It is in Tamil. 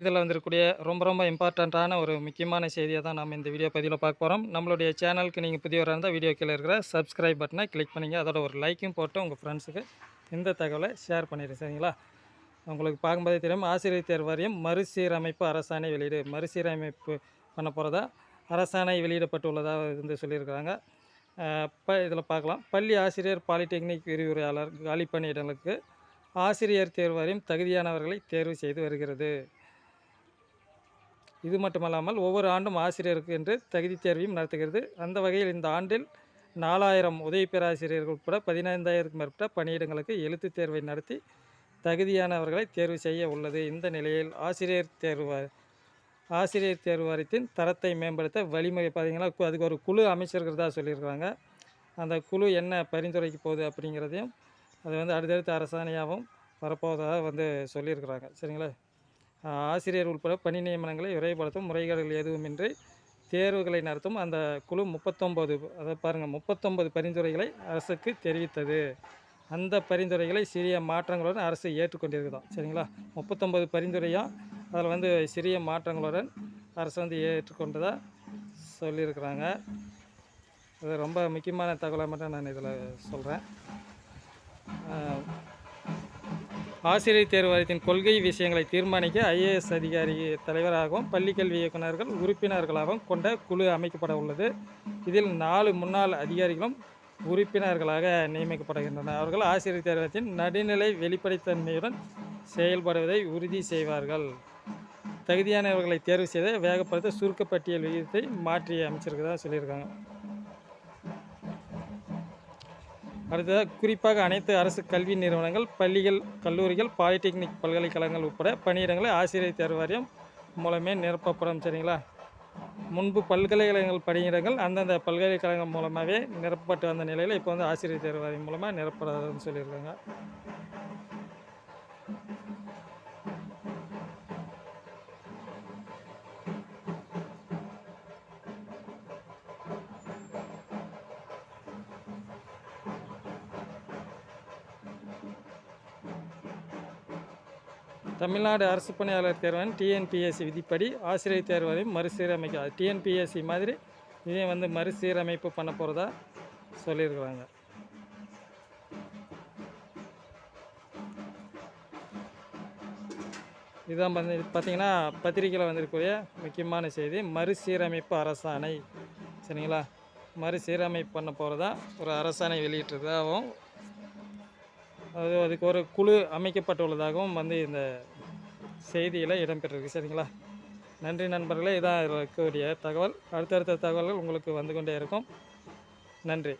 இதில் வந்திருக்கக்கூடிய ரொம்ப ரொம்ப இம்பார்ட்டண்ட்டான ஒரு முக்கியமான செய்தியை தான் நம்ம இந்த வீடியோ பதிவில் பார்க்க போகிறோம் நம்மளுடைய சேனலுக்கு நீங்கள் புதியவராக இருந்தால் வீடியோ கீழே இருக்கிற சப்ஸ்கிரைப் பட்டனை கிளிக் பண்ணிங்க. அதோட ஒரு லைக்கும் போட்டு உங்கள் ஃப்ரெண்ட்ஸுக்கு இந்த தகவலை ஷேர் பண்ணிடுங்க சரிங்களா? உங்களுக்கு பார்க்கும்போதே தெரியும். ஆசிரியர் தேர்வு வாரியம் மறுசீரமைப்பு அரசாணை வெளியீடு மறுசீரமைப்பு பண்ண போகிறதா அரசாணை வெளியிடப்பட்டுள்ளதாக வந்து சொல்லியிருக்கிறாங்க. இப்போ இதில் பார்க்கலாம். பள்ளி ஆசிரியர் பாலிடெக்னிக் விரிவுரையாளர் காலி பணியிடங்களுக்கு ஆசிரியர் தேர்வாரியம் தகுதியானவர்களை தேர்வு செய்து வருகிறது. இது மட்டுமல்லாமல் ஒவ்வொரு ஆண்டும் ஆசிரியருக்கு என்று தகுதி தேர்வையும் நடத்துகிறது. அந்த வகையில் இந்த ஆண்டில் நாலாயிரம் உதவி பேராசிரியர்கள் உட்பட பதினைந்தாயிரத்துக்கும் மேற்பட்ட பணியிடங்களுக்கு எழுத்துத் தேர்வை நடத்தி தகுதியானவர்களை தேர்வு செய்ய உள்ளது. இந்த நிலையில் ஆசிரியர் தேர்வு ஆசிரியர் தேர்வு வாரியத்தின் தரத்தை மேம்படுத்த வழிமுறை பார்த்திங்கன்னா அதுக்கு ஒரு குழு அமைச்சிருக்கிறதா சொல்லியிருக்கிறாங்க. அந்த குழு என்ன பரிந்துரைக்க போகுது அப்படிங்கிறதையும் அது வந்து அடுத்தடுத்த அரசாணையாகவும் வரப்போவதாக வந்து சொல்லியிருக்கிறாங்க. சரிங்களா? ஆசிரியர் உட்பட பணி நியமனங்களை விரைவுபடுத்தும் முறைகேடுகள் எதுவுமின்றி தேர்வுகளை நடத்தும் அந்த குழு முப்பத்தொம்பது அதை பாருங்கள் முப்பத்தொம்பது பரிந்துரைகளை அரசுக்கு தெரிவித்தது. அந்த பரிந்துரைகளை சிறிய மாற்றங்களுடன் அரசு ஏற்றுக்கொண்டிருக்குதாம் சரிங்களா? முப்பத்தொம்பது பரிந்துரையும் அதில் வந்து சிறிய மாற்றங்களுடன் அரசு வந்து ஏற்றுக்கொண்டதாக சொல்லியிருக்கிறாங்க. இது ரொம்ப முக்கியமான தகவலை மட்டும் நான் இதில் சொல்கிறேன் ஆசிரியர் தேர்வு வாரியத்தின் கொள்கை விஷயங்களை தீர்மானிக்க ஐஏஎஸ் அதிகாரி தலைவராகவும் பள்ளிக்கல்வி இயக்குநர்கள் உறுப்பினர்களாகவும் கொண்ட குழு அமைக்கப்பட உள்ளது. இதில் நாலு முன்னாள் அதிகாரிகளும் உறுப்பினர்களாக நியமிக்கப்படுகின்றனர். அவர்கள் ஆசிரியர் தேர்வத்தின் நடுநிலை வெளிப்படைத்தன்மையுடன் செயல்படுவதை உறுதி செய்வார்கள். தகுதியானவர்களை தேர்வு செய்த வேகப்படுத்த சுருக்கப்பட்டியல் விகிதத்தை மாற்றி அமைச்சிருக்கிறதா சொல்லியிருக்காங்க. அடுத்ததாக குறிப்பாக அனைத்து அரசு கல்வி நிறுவனங்கள் பள்ளிகள் கல்லூரிகள் பாலிடெக்னிக் பல்கலைக்கழகங்கள் உட்பட பணியிடங்களை ஆசிரியர் தேர்வு வாரியம் மூலமே நிரப்பப்படும் சரிங்களா? முன்பு பல்கலைக்கழகங்கள் பணியிடங்கள் அந்தந்த பல்கலைக்கழகம் மூலமாகவே நிரப்பப்பட்டு வந்த நிலையில் இப்போ வந்து ஆசிரியர் தேர்வு வாரியம் மூலமாக நிரப்படாதுன்னு சொல்லியிருக்காங்க. தமிழ்நாடு அரசு பணியாளர் தேர்வன் டிஎன்பிஎஸ்சி விதிப்படி ஆசிரியர் தேர்வையும் மறுசீரமைக்க டிஎன்பிஎஸ்சி மாதிரி இதையும் வந்து மறுசீரமைப்பு பண்ண போகிறதா சொல்லியிருக்கிறாங்க. இதான் வந்து பார்த்தீங்கன்னா பத்திரிக்கையில் வந்திருக்கக்கூடிய முக்கியமான செய்தி. மறுசீரமைப்பு அரசாணை. சரிங்களா? மறுசீரமைப்பு பண்ண போகிறதா ஒரு அரசாணை வெளியிட்டிருக்கிறதாகவும் அது அதுக்கு ஒரு குழு அமைக்கப்பட்டுள்ளதாகவும் வந்து இந்த செய்தியில் இடம்பெற்றிருக்கு. சரிங்களா? நன்றி நண்பர்களே. இதான் இருக்கக்கூடிய தகவல். அடுத்தடுத்த தகவல்கள் உங்களுக்கு வந்து கொண்டே இருக்கும். நன்றி.